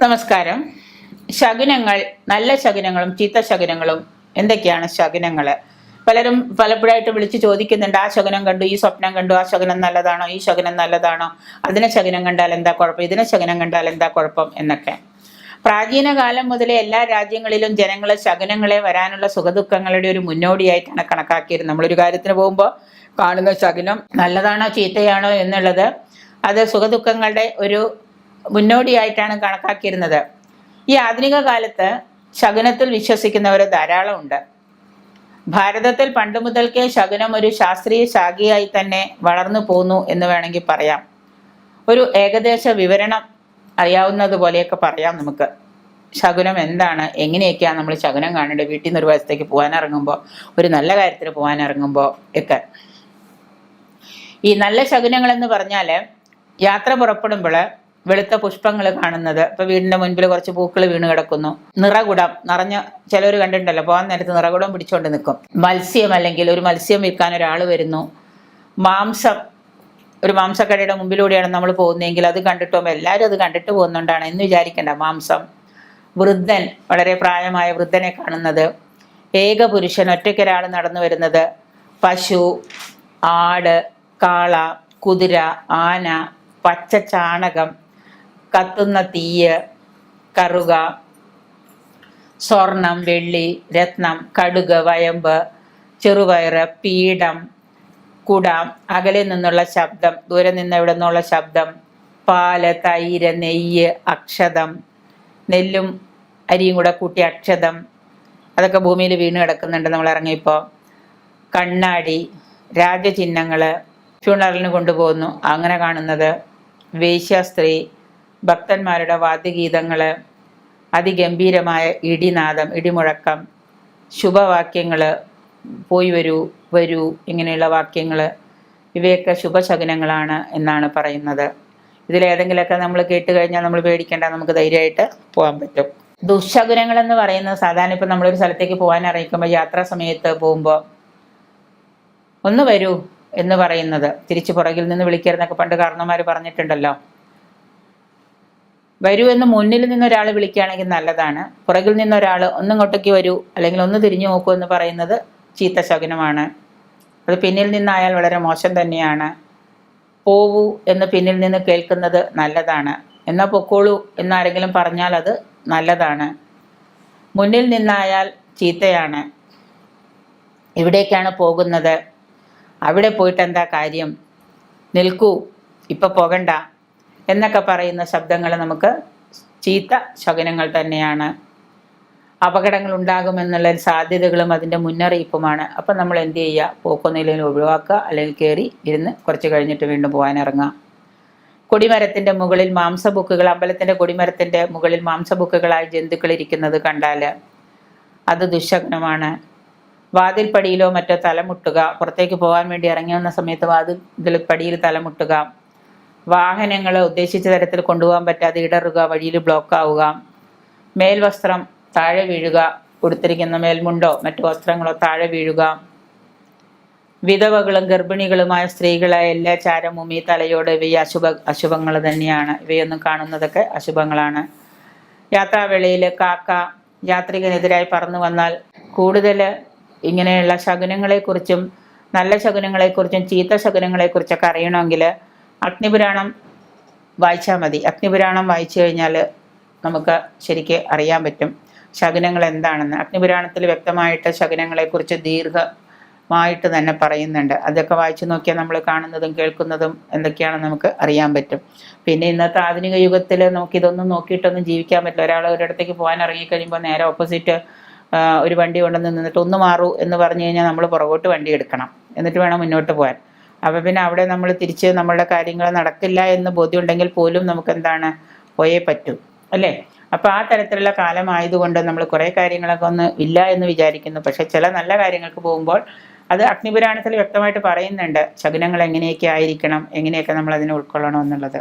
നമസ്കാരം. ശകുനങ്ങൾ നല്ല ശകുനങ്ങളും ചീത്ത ശകുനങ്ങളും എന്തൊക്കെയാണ് ശകുനങ്ങൾ പലരും പലപ്പോഴായിട്ട് വിളിച്ച് ചോദിക്കുന്നുണ്ട് ആ ശകുനം കണ്ടു ഈ സ്വപ്നം കണ്ടു ആ ശകുനം നല്ലതാണോ ഈ ശകുനം നല്ലതാണോ? അതിനെ ശകുനം കണ്ടാൽ എന്താ കുഴപ്പം? ഇതിനെ ശകുനം കണ്ടാൽ എന്താ കുഴപ്പം? എന്നൊക്കെ. പ്രാചീന കാലം മുതലേ എല്ലാ രാജ്യങ്ങളിലും ജനങ്ങൾ ശകുനങ്ങളെ വരാനുള്ള സുഖദുഃഖങ്ങളുടെ ഒരു മുന്നോടിയായിട്ടാണ് കണക്കാക്കിയത് നമ്മളൊരു കാര്യത്തിന് പോകുമ്പോൾ കാണുന്ന ശകുനം നല്ലതാണോ ചീത്തയാണോ എന്നുള്ളത് അത് സുഖദുഃഖങ്ങളുടെ ഒരു മുന്നോടിയായിട്ടാണ് കണക്കാക്കിയിരുന്നത്. ഈ ആധുനിക കാലത്ത് ശകുനത്തിൽ വിശ്വസിക്കുന്നവർ ധാരാളമുണ്ട്. ഭാരതത്തിൽ പണ്ട് മുതൽക്കേ ശകുനം ഒരു ശാസ്ത്രീയ ശാഖയായി തന്നെ വളർന്നു പോന്നു എന്ന് വേണമെങ്കിൽ പറയാം. ഒരു ഏകദേശ വിവരണം അറിയാവുന്നത് പോലെയൊക്കെ പറയാം നമുക്ക്. ശകുനം എന്താണ്? എങ്ങനെയൊക്കെയാണ് നമ്മൾ ശകുനം കാണേണ്ടത്? വീട്ടിൽ നിന്ന് ഒരു വശത്തേക്ക് പോകാനിറങ്ങുമ്പോൾ ഒരു നല്ല കാര്യത്തിന് പോകാനിറങ്ങുമ്പോൾ ഒക്കെ. ഈ നല്ല ശകുനങ്ങൾ എന്ന് പറഞ്ഞാൽ യാത്ര പുറപ്പെടുമ്പോൾ വെളുത്ത പുഷ്പങ്ങൾ കാണുന്നത്. ഇപ്പൊ വീടിന്റെ മുൻപിൽ കുറച്ച് പൂക്കൾ വീണ് കിടക്കുന്നു. നിറകുടം നിറഞ്ഞ ചിലർ കണ്ടിട്ടുണ്ടല്ലോ പോകാൻ നേരത്ത് നിറകുടം പിടിച്ചുകൊണ്ട് നിൽക്കും മത്സ്യം അല്ലെങ്കിൽ ഒരു മത്സ്യം വിൽക്കാൻ ഒരാൾ വരുന്നു. മാംസം ഒരു മാംസക്കടയുടെ മുമ്പിലൂടെയാണ് നമ്മൾ പോകുന്നതെങ്കിൽ അത് കണ്ടിട്ട് എല്ലാവരും അത് കണ്ടിട്ട് പോകുന്നുണ്ടാണ് എന്ന് വിചാരിക്കേണ്ട. മാംസം വൃദ്ധൻ വളരെ പ്രായമായ വൃദ്ധനെ കാണുന്നത്. ഏക പുരുഷൻ ഒറ്റയ്ക്കൊരാൾ നടന്നു വരുന്നത്. പശു ആട് കാള കുതിര ആന പച്ച ചാണകം കത്തുന്ന തീയ് കറുക സ്വർണം വെള്ളി രത്നം കടുക് വയമ്പ് ചെറുപയറ് പീഠം കുടം അകലെ നിന്നുള്ള ശബ്ദം ദൂരെ നിന്ന് എവിടെ നിന്നുള്ള ശബ്ദം പാൽ തൈര് നെയ്യ് അക്ഷതം നെല്ലും അരിയും കൂടെ കൂട്ടി അക്ഷതം. അതൊക്കെ ഭൂമിയിൽ വീണ് കിടക്കുന്നുണ്ട് നമ്മൾ ഇറങ്ങിയപ്പോൾ കണ്ണാടി രാജചിഹ്നങ്ങൾ ഫ്യൂണറലിന് കൊണ്ടുപോകുന്നു. അങ്ങനെ കാണുന്നത് വേശ്യാസ്ത്രീ ഭക്തന്മാരുടെ വാദ്യഗീതങ്ങൾ അതിഗംഭീരമായ ഇടിനാദം ഇടിമുഴക്കം ശുഭവാക്യങ്ങൾ പോയി വരൂ വരൂ ഇങ്ങനെയുള്ള വാക്യങ്ങൾ ഇവയൊക്കെ ശുഭശകുനങ്ങളാണ് എന്നാണ് പറയുന്നത്. ഇതിലേതെങ്കിലുമൊക്കെ നമ്മൾ കേട്ട് കഴിഞ്ഞാൽ നമ്മൾ പേടിക്കേണ്ട നമുക്ക് ധൈര്യമായിട്ട് പോകാൻ പറ്റും. ദുശകുനങ്ങൾ എന്ന് പറയുന്നത് സാധാരണ ഇപ്പം നമ്മളൊരു സ്ഥലത്തേക്ക് പോകാൻ അറിയിക്കുമ്പോൾ യാത്രാ സമയത്ത് പോകുമ്പോൾ ഒന്ന് വരൂ എന്ന് പറയുന്നത്. തിരിച്ചു പുറകിൽ നിന്ന് വിളിക്കരുതെന്നൊക്കെ പണ്ട് കാരണന്മാർ പറഞ്ഞിട്ടുണ്ടല്ലോ. വരൂ എന്ന് മുന്നിൽ നിന്ന് ഒരാൾ വിളിക്കുകയാണെങ്കിൽ നല്ലതാണ്. പുറകിൽ നിന്ന് ഒരാൾ ഒന്നിങ്ങോട്ടേക്ക് വരൂ അല്ലെങ്കിൽ ഒന്ന് തിരിഞ്ഞു നോക്കൂ എന്ന് പറയുന്നത് ചീത്ത ശകുനമാണ്. അത് പിന്നിൽ നിന്നായാൽ വളരെ മോശം തന്നെയാണ്. പോവൂ എന്ന് പിന്നിൽ നിന്ന് കേൾക്കുന്നത് നല്ലതാണ്. എന്നാൽ പൊക്കോളൂ എന്നാരെങ്കിലും പറഞ്ഞാൽ അത് നല്ലതാണ്. മുന്നിൽ നിന്നായാൽ ചീത്തയാണ്. എവിടേക്കാണ് പോകുന്നത്. അവിടെ പോയിട്ട് എന്താ കാര്യം? നിൽക്കൂ ഇപ്പം പോകണ്ട എന്നൊക്കെ പറയുന്ന ശബ്ദങ്ങൾ നമുക്ക് ചീത്ത ശകനങ്ങൾ തന്നെയാണ്. അപകടങ്ങൾ ഉണ്ടാകുമെന്നുള്ള സാധ്യതകളും അതിന്റെ മുന്നറിയിപ്പുമാണ്. അപ്പം നമ്മൾ എന്ത് ചെയ്യുക പോക്കൊന്നില്ലെങ്കിൽ ഒഴിവാക്കുക അല്ലെങ്കിൽ കയറി ഇരുന്ന് കുറച്ച് കഴിഞ്ഞിട്ട് വീണ്ടും പോകാനിറങ്ങുക കൊടിമരത്തിന്റെ മുകളിൽ മാംസബുക്കുകൾ അമ്പലത്തിന്റെ കൊടിമരത്തിന്റെ മുകളിൽ മാംസബുക്കുകളായി ജന്തുക്കൾ ഇരിക്കുന്നത് കണ്ടാൽ അത് ദുശകുനമാണ്. വാതിൽപ്പടിയിലോ മറ്റോ തലമുട്ടുക. പുറത്തേക്ക് പോകാൻ വേണ്ടി ഇറങ്ങി വന്ന സമയത്ത് വാതിൽ പടിയിൽ തലമുട്ടുക. വാഹനങ്ങൾ ഉദ്ദേശിച്ച തരത്തിൽ കൊണ്ടുപോകാൻ പറ്റാതെ ഇടറുക വഴിയിൽ ബ്ലോക്ക് ആവുക. മേൽവസ്ത്രം താഴെ വീഴുക. ഉടുത്തിരിക്കുന്ന മേൽമുണ്ടോ മറ്റു വസ്ത്രങ്ങളോ താഴെ വീഴുക. വിധവകളും ഗർഭിണികളുമായ സ്ത്രീകളെ എല്ലാ ചാരവും ഈ തലയോട് ഇവ അശുഭ അശുഭങ്ങൾ തന്നെയാണ്. ഇവയൊന്നും കാണുന്നതൊക്കെ അശുഭങ്ങളാണ്. യാത്രാവേളയിൽ കാക്ക യാത്രികനെതിരായി പറന്നു വന്നാൽ കൂടുതൽ ഇങ്ങനെയുള്ള ശകുനങ്ങളെക്കുറിച്ചും നല്ല ശകുനങ്ങളെക്കുറിച്ചും ചീത്ത ശകുനങ്ങളെക്കുറിച്ചൊക്കെ അറിയണമെങ്കിൽ അഗ്നിപുരാണം വായിച്ചാൽ മതി. അഗ്നിപുരാണം വായിച്ചു കഴിഞ്ഞാൽ നമുക്ക് ശരിക്ക് അറിയാൻ പറ്റും ശകുനങ്ങൾ എന്താണെന്ന്. അഗ്നിപുരാണത്തിൽ വ്യക്തമായിട്ട് ശകുനങ്ങളെക്കുറിച്ച് ദീർഘമായിട്ട് തന്നെ പറയുന്നുണ്ട്. അതൊക്കെ വായിച്ചു നോക്കിയാൽ നമ്മൾ കാണുന്നതും കേൾക്കുന്നതും എന്തൊക്കെയാണെന്ന് നമുക്ക് അറിയാൻ പറ്റും. പിന്നെ ഇന്നത്തെ ആധുനിക യുഗത്തിൽ നമുക്ക് ഇതൊന്നും നോക്കിയിട്ടൊന്നും ജീവിക്കാൻ പറ്റില്ല. ഒരാൾ ഒരിടത്തേക്ക് പോകാൻ ഇറങ്ങിക്കഴിയുമ്പോൾ നേരെ ഓപ്പോസിറ്റ് ഒരു വണ്ടി കൊണ്ടുവന്ന് നിന്നിട്ട് ഒന്ന് മാറൂ എന്ന് പറഞ്ഞു കഴിഞ്ഞാൽ നമ്മൾ പുറകോട്ട് വണ്ടി എടുക്കണം. എന്നിട്ട് വേണം മുന്നോട്ട് പോകാൻ. അപ്പോൾ പിന്നെ അവിടെ നമ്മൾ തിരിച്ച് നമ്മളുടെ കാര്യങ്ങൾ നടക്കില്ല എന്ന് ബോധ്യമുണ്ടെങ്കിൽ പോലും നമുക്ക് എന്താണ് പോയേ പറ്റൂ. അല്ലേ? അപ്പോൾ ആ തരത്തിലുള്ള കാലമായതുകൊണ്ട് നമ്മൾ കുറേ കാര്യങ്ങളൊക്കെ ഒന്ന് ഇല്ല എന്ന് വിചാരിക്കുന്നു. പക്ഷെ ചില നല്ല കാര്യങ്ങൾക്ക് പോകുമ്പോൾ അത് അഗ്നിപുരാണത്തിൽ വ്യക്തമായിട്ട് പറയുന്നുണ്ട്. ശകുനങ്ങൾ എങ്ങനെയൊക്കെ ആയിരിക്കണം എങ്ങനെയൊക്കെ നമ്മൾ അതിനെ ഉൾക്കൊള്ളണം എന്നുള്ളത്.